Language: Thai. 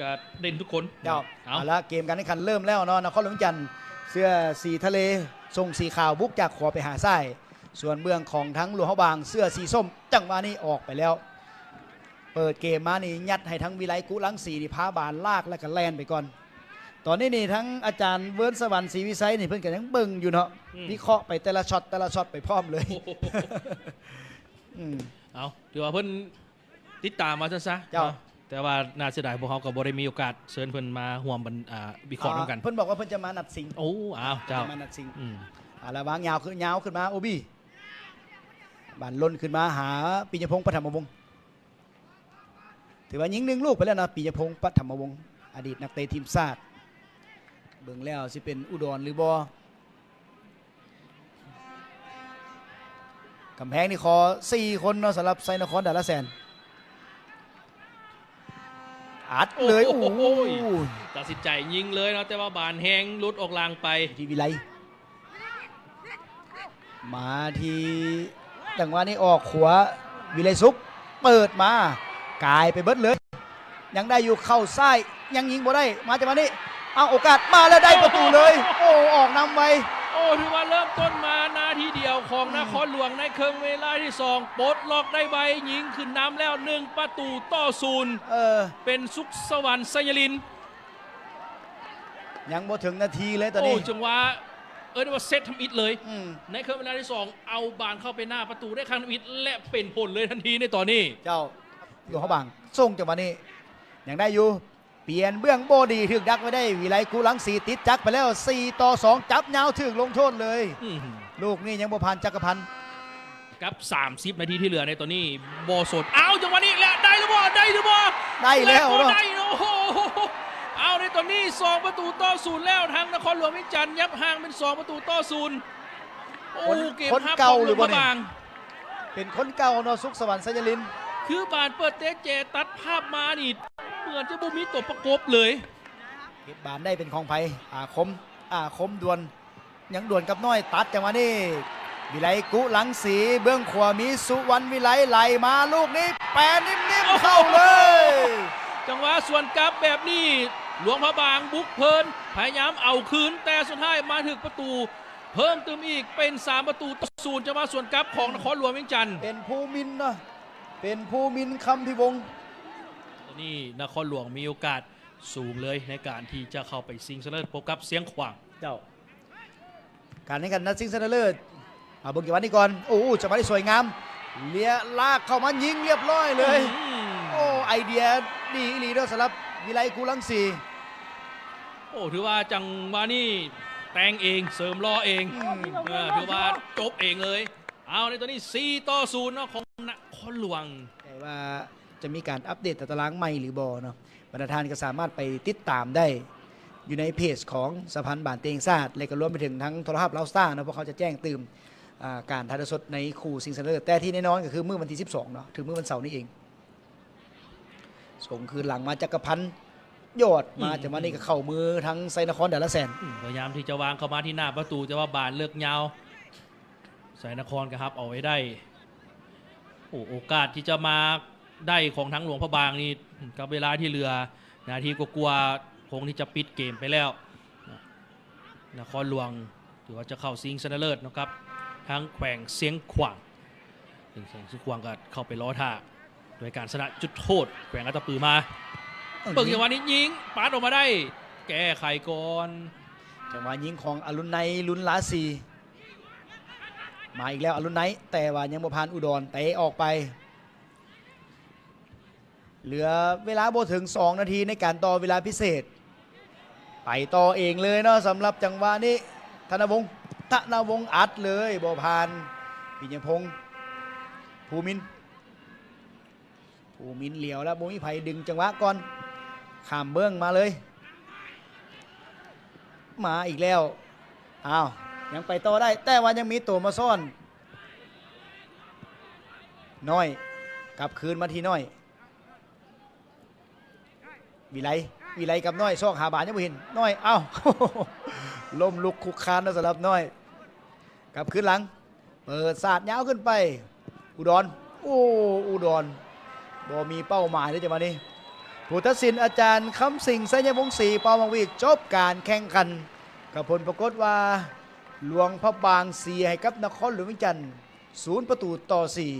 ก็เด่นทุกคนเดี๋ยวเอาเอาละเกมการแข่งขันเริ่มแล้วเนาะนครหลวงจันทร์เสื้อสีทะเลทรงสีขาวบุกจากขวาไปหาซ้ายส่วนเบื้องของทั้งหลวงพระบางเสื้อสีส้ม จังหวะนี้ออกไปแล้ว เปิดเกมมานี่ยัดให้ทั้งวิไลกุลังสีนี่พาบานลากแล้วก็แลนไปก่อน ตอนนี้นี่ทั้งอาจารย์เวิร์นสวรรค์ศรีวิไซนี่เพิ่นก็ยังเบิ่งอยู่เนาะอืมวิเคราะห์ไปแต่ละช็อตแต่ละช็อตไปพร้อมเลยโอ้โหอืมเอาถือว่าเพิ่นติดตามมาซะซะเจ้าเนาะ แต่ว่าน่าเสียดายพวกเขาก็บ่ได้มีโอกาสเชิญเพิ่นมาห่วมบันอ่าวิเคราะห์ร่วมกัน เพิ่นบอกว่าเพิ่นจะมานัดสิงโอ้อ้าวเจ้าจะมานัดสิงอืมอ่าแล้ววางยาวขึ้นยาวขึ้นมาโอบี้บานล้นขึ้นมาหาปิยพงศ์ปฐมวงศ์ถือว่ายิงหนึ่งลูกไปแล้วนะปิยพงศ์ปฐมวงศ์อดีตนักเตะทีมชาติเบิ่งแล้วสิเป็นอุดรหรือบอกำแพงนี่ขอสี่คนเนาะสำหรับไซนครดาลาแซน อัดเลยโอ้โหตัดสินใจยิงเลยเนาะแต่ว่าบานแหงหลุดออกลางไปที่วิไลมาทีจังหวะนี้ออกขวาวิไลซุกเปิดมากายไปเบิดเลยยังได้อยู่เข้าซ้ายยังยิงบ่ได้มาจังหวะนี้เอาโอกาสมาแล้วได้ประตูเลย โอ้ออกนำไปโอ้ถือว่าเริ่มต้นมานาทีเดียวของนครหลวงในครึ่งเวลาที่สองปลดล็อกได้ใบยิงขึ้นน้ำแล้วหนึ่งประตูต่อศูนย์เออ เป็นสุขสวรรค์ไซยลินยังบ่ถึงนาทีเลยตอนโอ้นี้จังหวะเออเรียกว่าเซตทำอิดเลย อืมในครึ่งเวลาที่สองเอาบานเข้าไปหน้าประตูได้ครั้งทำอิดและเป็นผลเลยทันทีในตอนนี้ เจ้าหลวงเขาบังส่งจังหวะนี้ยังได้อยู่ เปลี่ยนเบื้องโบดีถึกดักไว้ได้วิไลกูหลังสีติดจักไปแล้ว 4 ต่อ 2 จับยาวถึกลงโทษเลย อื้อหือลูกนี่ยังบ่ผ่านจักรพันธ์กับ 30 นาทีที่เหลือในตอนนี้โบสดเอาจังหวะนี้และได้หรือบ่ได้หรือบ่ได้แล้วก็เนาะได้เนอะโอ้โหเอาในตอนนี้สองประตูต่อศูนย์แล้วทางนครหลวงวิจันทร์ยับห่างเป็นสองประตูต่อศูนย์โอ้คนเกมคนฮับเก่าของหรือลวบ่งพเนี่ยระบางเป็นคนเก่าเนาะสุขสวรรค์สัญลิน คือบานเปิดเตะเจตัดภาพมานี่ เหมือนจะบุมีตัวประกบเลยเก็บบานได้เป็นของไผอาคมอาคมดวนยังดวนกับน้อยตัดจังหวะนี้วิไลกุหลังสีเบื้องขวามีสุวรรณวิไลไหลมาลูกนี้แปรนิ่มๆเข้าเลย จังหวะส่วนกลับแบบนี้ หลวงพระบางบุกเพลินพยายามเอาคืนแต่สุดท้ายมาถึงประตู เพิ่มเติมอีกเป็น 3 ประตูต่อศูนย์จังหวะส่วนกลับของนครหลวงเวียงจันทร์เป็นภูมินทร์เนาะเป็นภูมินทร์คำพิวงศ์ นี่นครหลวงมีโอกาสสูงเลยในการที่จะเข้าไปซิงชนะเลิศพบกับเสียงขวางเจ้า การแข่งขันนัดชิงชนะเลิศเอาเบิ่งเกี่วันนี้ก่อนโอ้โหจังหวะนี้สวยงามเลียลากเข้ามายิงเรียบร้อยเลยอืมโอ้ไอเดียดีอีหลีเด้อสำหรับวิไลกูลังสีโอ้ถือว่าจังหวะนี้แต่งเองเสริมล้อเองอืมเออถือว่าจบเองเลย เอาในตัวนี้4ต่อ0เนาะของนครหลวงแต่ว่า จะมีการอัปเดตตารางใหม่หรือบอเนาะบรรดาทานก็สามารถไปติดตามได้ อยู่ในเพจของสะพานบานเตงซาดและก็รวมไปถึงทั้งโทรทัศน์ลาวสตาร์นะเพราะเขาจะแจ้งเตือนอ่าการถ่ายทอดสดในคู่ซิงเซอร์แต่ที่แน่นอนก็คือเมื่อวันที่ 12เนาะถึงเมื่อวันเสาร์นี้เองส่งคืนหลังมาจากกระพันธ์ยอดมาอืมจากวันนี้ก็เข้ามือทั้งไซนครดาลาแซนอืมพยายามที่จะวางเข้ามาที่หน้าประตูจะว่าบานเลิกยาวสายนครก็ครับเอาไว้ได้โอ้โอกาสที่จะมา ได้ของทั้งหลวงพระบางนี่กับเวลาที่เหลือนาทีกลัวๆคงที่จะปิดเกมไปแล้วนครหลวงถือว่าจะเข้าซิงชนะเลิศนะครับ ทั้งแขวงเสียงขวางซึ่งเสียงขวางก็เข้าไปล้อท่าโดยการชนะจุดโทษ แขวงอัตตปือมาเปิดจังหวะนี้ยิงปาดออกมาได้ แก้ไขก่อนจังหวะยิงของอรุณไนท์ลุนลาซีมาอีกแล้วอรุณไนท์แต่ว่ายังบ่ผ่านอุดรเตะออกไป เหลือเวลาโบถึง 2 นาทีในการต่อเวลาพิเศษ ไปต่อเองเลยเนาะสำหรับจังหวะนี้ธนวงศ์ธนวงศ์อัดเลยบ่ผ่านปิญญพงศ์ภูมินภูมินเหลียวแล้วบุมิไผดึงจังหวะก่อนข้ามเบื้องมาเลย มาอีกแล้วอ้าวยังไปต่อได้ แต่ว่ายังมีตัวมาซ่อน น้อยกลับคืนมาที่น้อย วิไลวิไลกับน้อยซอกหาบานยังไม่เห็นน้อยเอ้าล้มลุกคุกคานนะสำหรับน้อยกลับคืนหลัง เปิดสาดยาวขึ้นไป อุดรโอ้อุดรบ่มีเป้าหมายเลยจะมานี่ผู้ตัดสินอาจารย์คำสิงสัญญวงศ์ศรีปอมังวีจบการแข่งขันกับผลปรากฏว่าหลวงพระบางเสียให้กับนครหลวงวิจันทร์ศูนย์ประตูต่อสี่